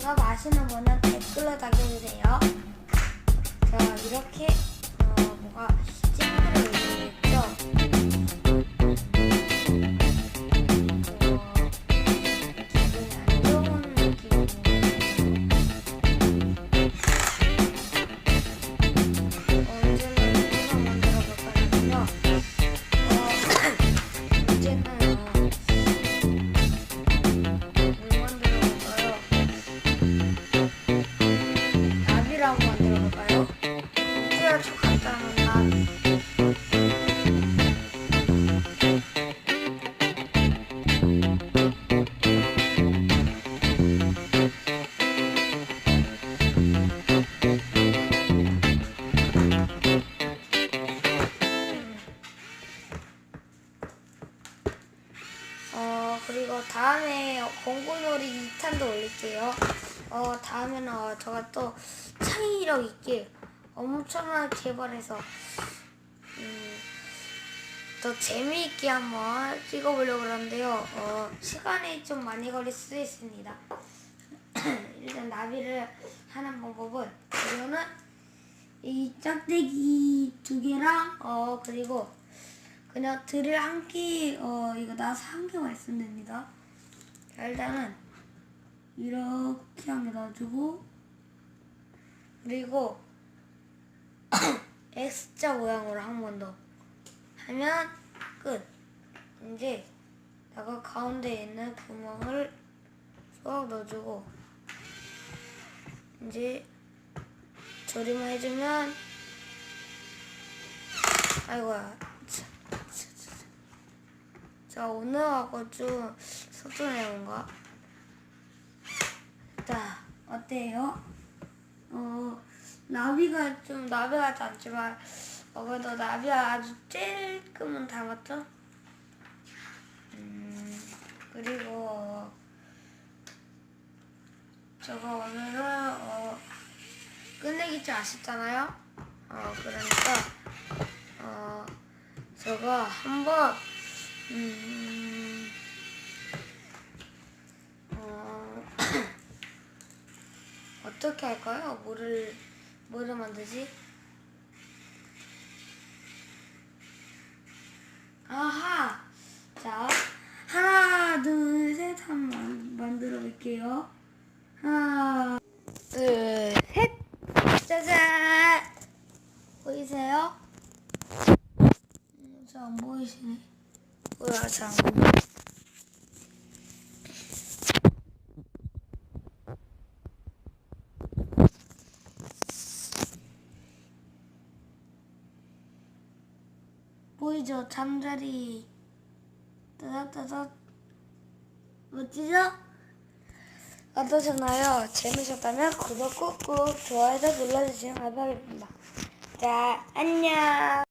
정답 아시는 분은 댓글로 남겨주세요. 자 이렇게 어, 뭐가 그래야죠 간단한 나비. 어 그리고 다음에 공구놀이 2탄도 올릴게요. 어 다음에는 어, 제가 또 창의력 있게 엄청나게 개발해서 음, 더 재미있게 한번 찍어보려고 그러는데요. 어 시간이 좀 많이 걸릴 수도 있습니다. 일단 나비를 하는 방법은 이거는 이 짝대기 두 개랑 어 그리고 그냥 드릴 한 개, 어, 이거 나서 한 개만 있으면 됩니다. 자, 일단은, 이렇게 한 개 놔주고, 그리고, X자 모양으로 한 번 더. 하면, 끝. 이제, 내가 가운데 있는 구멍을 쏙 넣어주고, 이제, 조립만 해주면, 아이고야. 자 오늘하고 좀 내용가 자 어때요? 어 나비가 좀 나비 같지 않지만 어, 그래도 나비가 아주 찔끔은 닮았죠? 음 그리고 제가 오늘은 끝내기 좀 아쉽잖아요. 어, 그러니까 어, 제가 한번 음, 어, 어떻게 할까요? 뭐를 뭐를 만들지? 아하, 자 하나 둘 셋 한번 만들어 볼게요. 하나 둘, 셋. 짜잔. 보이세요? 음, 잘안 보이시네. 뭐야, 잘안 보여. 보이죠? 잠자리. 따닥따닥. 멋지죠? 어떠셨나요? 재밌었다면 구독 꾹꾹 좋아요 눌러주시면 감사하겠습니다. 자, 안녕.